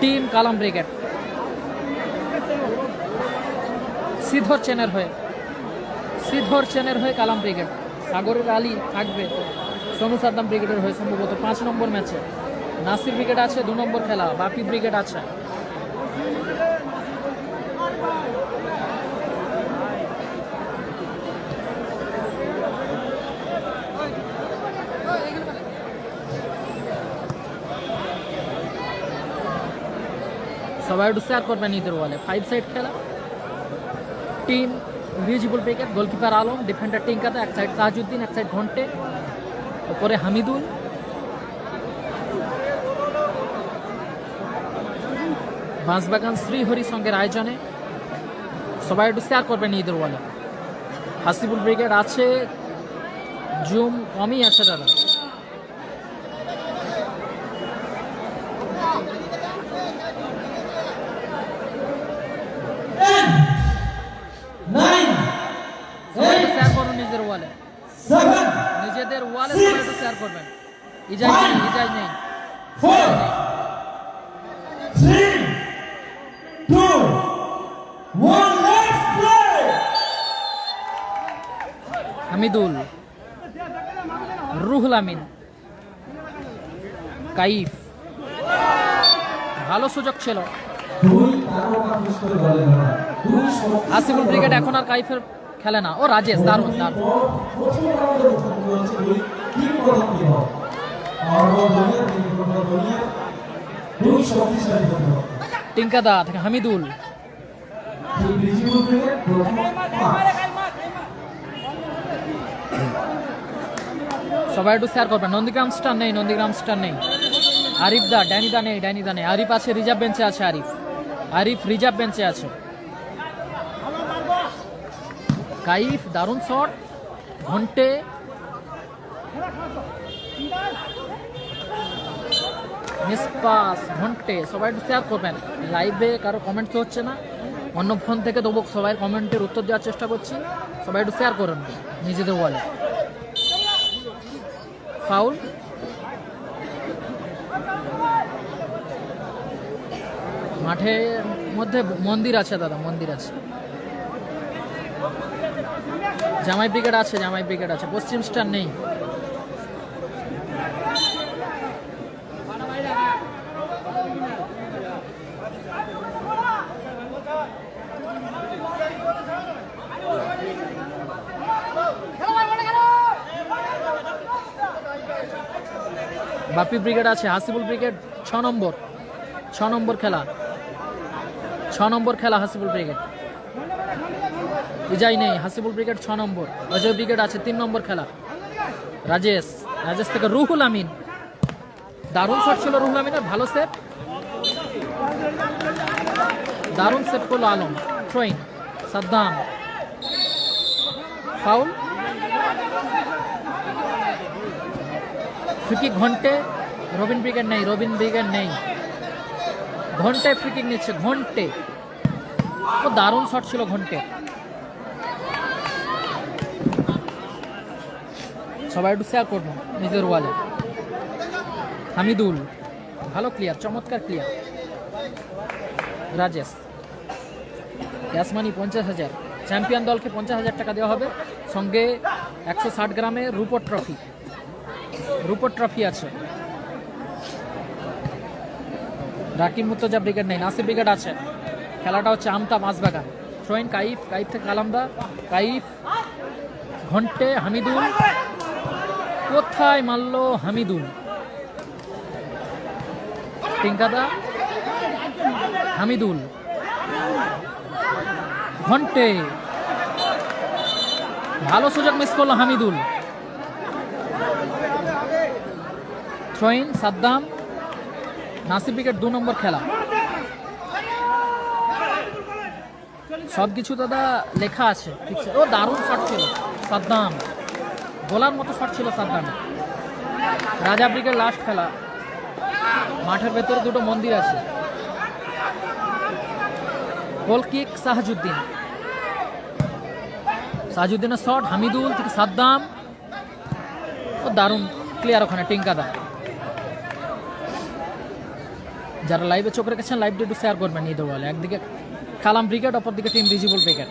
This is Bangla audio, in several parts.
টিম কালাম ব্রিগেড। সিধর চেনের হয়ে, সিধর চেনের হয়ে কালাম ব্রিগেড। সাগরের আলী থাকবে সোনু সাদ্দাম ব্রিগেডের হয়ে সম্ভবত পাঁচ নম্বর ম্যাচে। নাসির ব্রিগেড আছে, দু নম্বর খেলা। বাপি ব্রিগেড আছে। সবাই একটু শেয়ার করবেন ঈদের বলে। ফাইভ সাইড খেলা। Team visible brigade goalkeeper Alam defender টিঙ্কাদা, এক সাইড তাজউদ্দিন, এক সাইড ঘন্টে। ওপরে হামিদুল। বাঁশবাগান শ্রীহরি সঙ্গের আয়োজনে সবাই একটু শেয়ার করবেন ঈদের বলে। হাসিবুল ব্রিগেড আছে, জুম কমই আছে, দাদা nine, সবাই একটু নিজের ওয়ালে। নিজেদের ওয়ালে সবাই শেয়ার করবেন। ইজাজ নেই ইজাজ নেই. হামিদুল রুহুল আমিন। কাইফ। ভালো সুযোগ ছিল। আসিফুল ব্রিগেড এখন আর কাইফের খেলে না। ও রাজেশ, দারুণ দারুণ। টিঙ্কাদা থেকে হামিদুল। সবাই একটু শেয়ার করবেন। নন্দীগ্রাম স্টার নেই, নন্দীগ্রাম স্টার নেই। আরিফ দা, ড্যানি দা নেই, ড্যানি দা নেই। আরিফ আছে, রিজার্ভ বেঞ্চে আছে আরিফ। আরিফ, রিজার্ভ বেঞ্চে আছে। কাইফ, দারুণ শট, ঘন্টে। মিসপাস ঘন্টে, সবাই একটু শেয়ার করবেন। লাইভে কারও কমেন্ট তো হচ্ছে না। অন্য ফোন থেকে তবু সবাই কমেন্টের উত্তর দেওয়ার চেষ্টা করছি। সবাই একটু শেয়ার করুন নিজেদের বলে ফাউল মাঠের মধ্যে মন্দির আছে দাদা, মন্দির আছে। জামাই ব্রিগেড আছে, জামাই ব্রিগেড আছে। পশ্চিম স্টার নেই। বাপি ব্রিগেড আছে, হাসিবুল ব্রিগেড ছ নম্বর। ছ নম্বর খেলা। ছ নম্বর খেলা হাসিবুল ব্রিগেড। বিজয় নেই। হাসিবুল ব্রিগেড ছ নম্বর, অজয় ব্রিগেড আছে তিন নম্বর খেলা। রাজেশ রাজেশ থেকে রুহুল আমিন। দারুণ শট ছিল রুহুল আমিনের, ভালো সেট দারুণ সেট করল Alam. Throw in Saddam. Foul free kick ঘন্টে, Robin brigade নেই, রবিন ব্রিগেড নেই। ঘন্টে ফ্রিকিক নিচ্ছে, ঘন্টে। দারুণ শট ছিল ঘন্টে। সবাই একটু শেয়ার করব, নিজের ওয়ালে হামিদুল, ভালো ক্লিয়ার চমৎকার ক্লিয়ার রাজেশ ক্যাশ মানি পঞ্চাশ হাজার। চ্যাম্পিয়ন দলকে পঞ্চাশ হাজার টাকা দেওয়া হবে। সঙ্গে একশো ষাট গ্রামে রুপোর ট্রফি রুপোর ট্রফি আছে। রাকিব মুর্তজা ব্রিগেড নেই, নাসির ব্রিগেড আছে। খেলাটা হচ্ছে আমতা মাছবাগান। থ্রোইন কাইফ কাইফ থেকে কালামদা কাইফ, ঘন্টে, হামিদুল। কোথায় মারলো হামিদুল। টিঙ্কাদা হামিদুল। ঘন্টে। ভালো সুযোগ মিস করল Hamidul. Throw in Saddam. Nasir wicket দু নম্বর খেলা। সব কিছু দাদা লেখা আছে। আছে ও দারুণ শট ছিল সাদ্দাম। গোলার মতো শট ছিল সাদ্দাম রাজা ব্রিগেড লাস্ট খেলা। মাঠের ভেতরে দুটো মন্দির আছে। Goal kick Shahajuddin. সাহাজুদ্দিনের shot Hamidul থেকে সাদ্দাম। ও দারুণ ক্লিয়ার ওখানে, টিঙ্কাদা। যারা লাইভে চোখ রেখেছেন লাইভটা একটু শেয়ার করবেন ঈদের বলে একদিকে কালাম ব্রিগেড অপরদিকে team visible brigade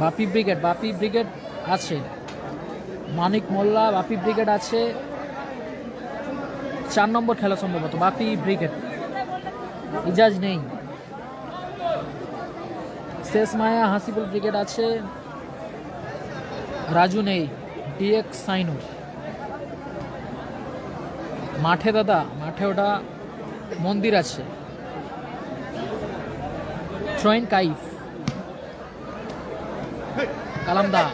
Bapi brigade Bapi brigade আছে। মানিক মোল্লা, বাপি ব্রিগেড আছে। চার নম্বর খেলা সম্ভবত, বাপি ব্রিগেড। ইজাজ নেই। শেষ মায়া হাসিবুল ব্রিগেড আছে। রাজু নেই, ডিএক্স সাইনুর। মাঠে দাদা, মাঠে ওটা মন্দির আছে। ট্রয়েন কাইফ। কালামদা।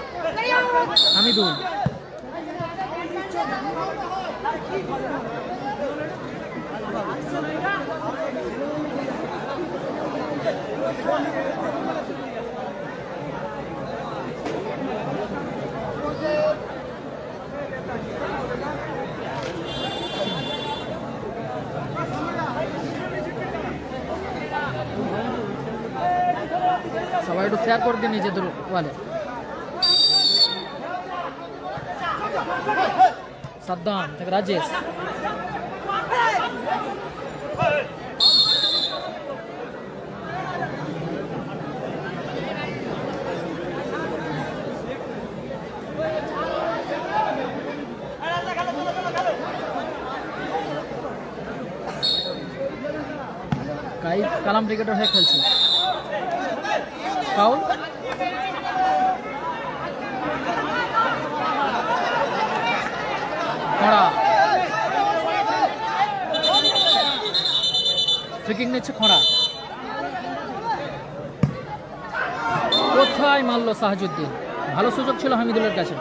হামিদুল সবাই একটু শেয়ার করে দিন নিজেদের ওয়ালে থেকে রাজেশ কাইফ কালাম ক্রিকেটার হয়ে খেলছে। ফাউল নিচ্ছে খড়া কোথায় মারলো সাহাজুদ্দিন ভালো সুযোগ ছিল হামিদুলের কাছে।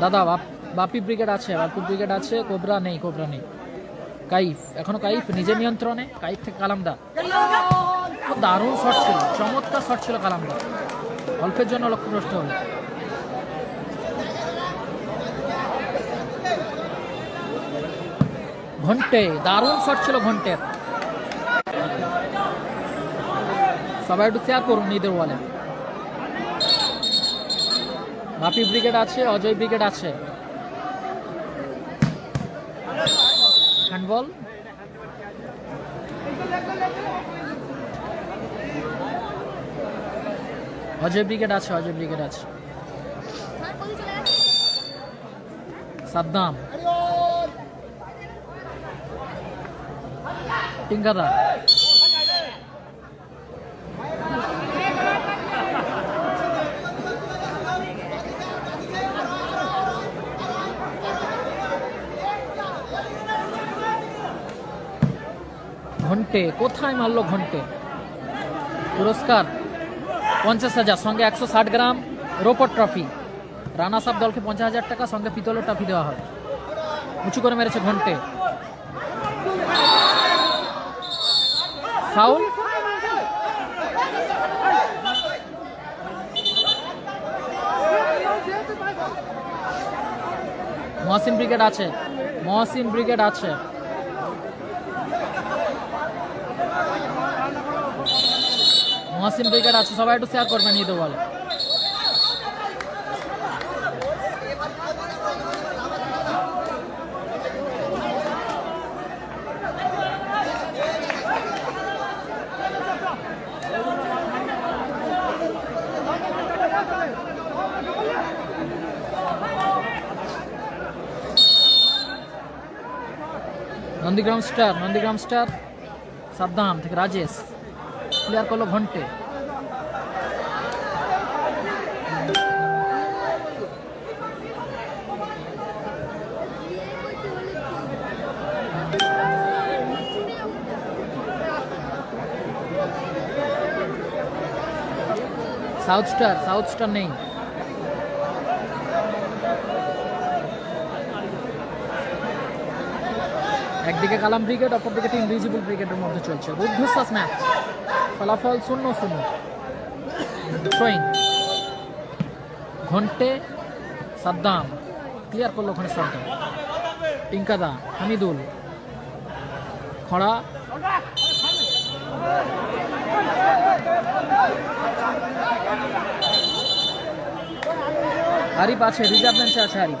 দাদা, বাপ- বাপি ব্রিগেড আছে, বাপি ব্রিগেড আছে, কোবরা নেই কোবরা নেই। কাইফ, এখনও কাইফ নিজের নিয়ন্ত্রণে? কাইফ থেকে কালামদা। দারুণ শট ছিল, চমৎকার শট ছিল কালামদা। অল্পের জন্য লক্ষ্যভ্রষ্ট হলো। ঘন্টে, দারুণ শট ছিল ঘন্টের। সবাই একটু শেয়ার করুন ঈদের ওয়ালে বাপি ব্রিগেড আছে, অজয় ব্রিগেড আছে। হ্যান্ডবল অজয় ব্রিগেড আছে, অজয় ব্রিগেড আছে। সাদ্দাম। টিঙ্কাদা ঘন্টে, কোথায় মারলো ঘন্টে? পুরস্কার, পঞ্চাশ হাজার, সঙ্গে একশো ষাট গ্রাম রোপর ট্রফি। রানা সাব দলকে পঞ্চাশ হাজার টাকা, সঙ্গে পিতলের ট্রফি দেওয়া হয়। উঁচু করে মেরেছে ঘন্টে। ফাউল মহসিন ব্রিগেড আছে। মহসিন ব্রিগেড আছে। মহসিন ব্রিগেড আছে। সবাই একটু শেয়ার করবেন, ঈদ বলে। নন্দীগ্রাম স্টার নন্দীগ্রাম স্টার সাদ্দাম থেকে রাজেশ প্লেয়ার করল ঘন্টে। সাউথ স্টার সাউথ স্টার নেই। একদিকে কালাম ব্রিগেড, অপরদিকে টিম ভিজিবল ব্রিগেডের মধ্যে চলছে। রুদ্ধশ্বাস ম্যাচ। ফলাফল শূন্য শূন্য। ট্রেন ঘন্টে সাদ্দাম। ক্লিয়ার করল ওখানে সাদ্দাম। টিঙ্কাদা হামিদুল। খড়া। আরিফ আছে, রিজার্ভ বেঞ্চে আছে আরিফ